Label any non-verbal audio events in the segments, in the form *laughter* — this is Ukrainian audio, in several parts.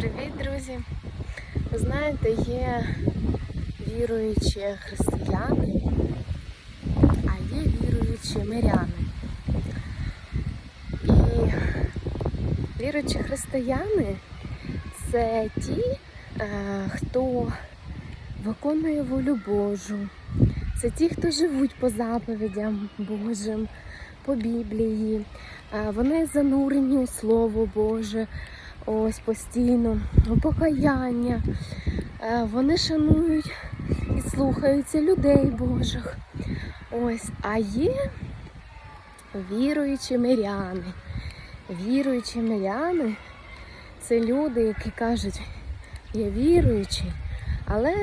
Привіт, друзі! Ви знаєте, є віруючі християни, а є віруючі миряни. І віруючі християни це ті, е, хто виконує волю Божу. Це ті, хто живуть по заповідям Божим, по Біблії. Е, Вони занурені у Слово Боже. Ось постійно покаяння. Е, Вони шанують і слухаються людей Божих. Ось, а є віруючі миряни. Віруючі миряни це люди, які кажуть, я віруючий, але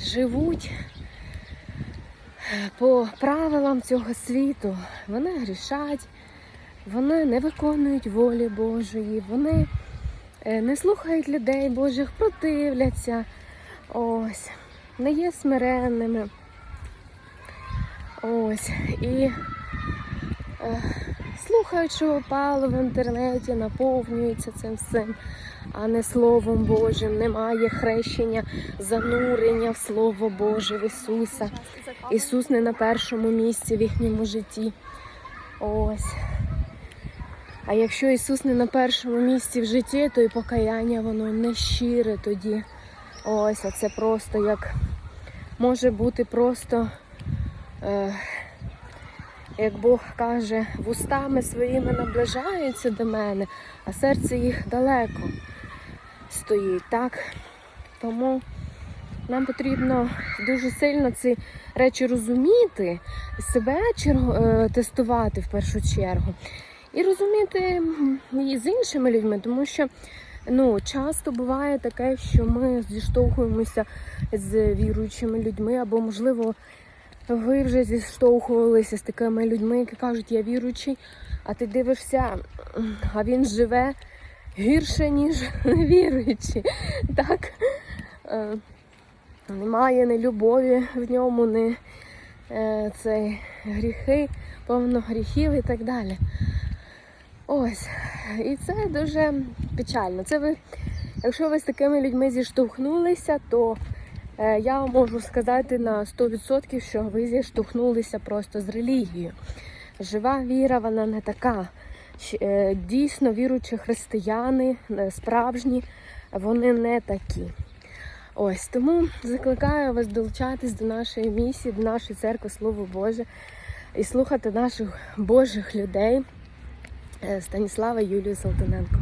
живуть е, по правилам цього світу. Вони грішать, вони не виконують волі Божої, вони е, не слухають людей Божих, противляться, ось, не є смиренними. Ось. І е, слухають, що опало в інтернеті, наповнюються цим всім, а не Словом Божим. Немає хрещення, занурення в Слово Боже в Ісуса. Ісус не на першому місці в їхньому житті. Ось. А якщо Ісус не на першому місці в житті, то і покаяння воно не щире тоді. Ось, а це просто як може бути просто, е, як Бог каже, вустами своїми наближаються до мене, а серце їх далеко стоїть, так? Тому нам потрібно дуже сильно ці речі розуміти, себе е, тестувати в першу чергу. І розуміти і з іншими людьми, тому що ну, часто буває таке, що ми зіштовхуємося з віруючими людьми, або, можливо, ви вже зіштовхувалися з такими людьми, які кажуть, я віруючий, а ти дивишся, а він живе гірше, ніж *laughs* віруючий. Так? Е, Немає ні любові в ньому, ні е, цей, гріхи, повно гріхів і так далі. Ось. І це дуже печально. Це ви, якщо ви з такими людьми зіштовхнулися, то е, я можу сказати на 100%, що ви зіштовхнулися просто з релігією. Жива віра, вона не така. Е, Дійсно, віруючі християни, е, справжні, вони не такі. Ось тому закликаю вас долучатись до нашої місії, до нашої церкви Слово Боже і слухати наших Божих людей. Е, Станіслава Юлію Салтаненко.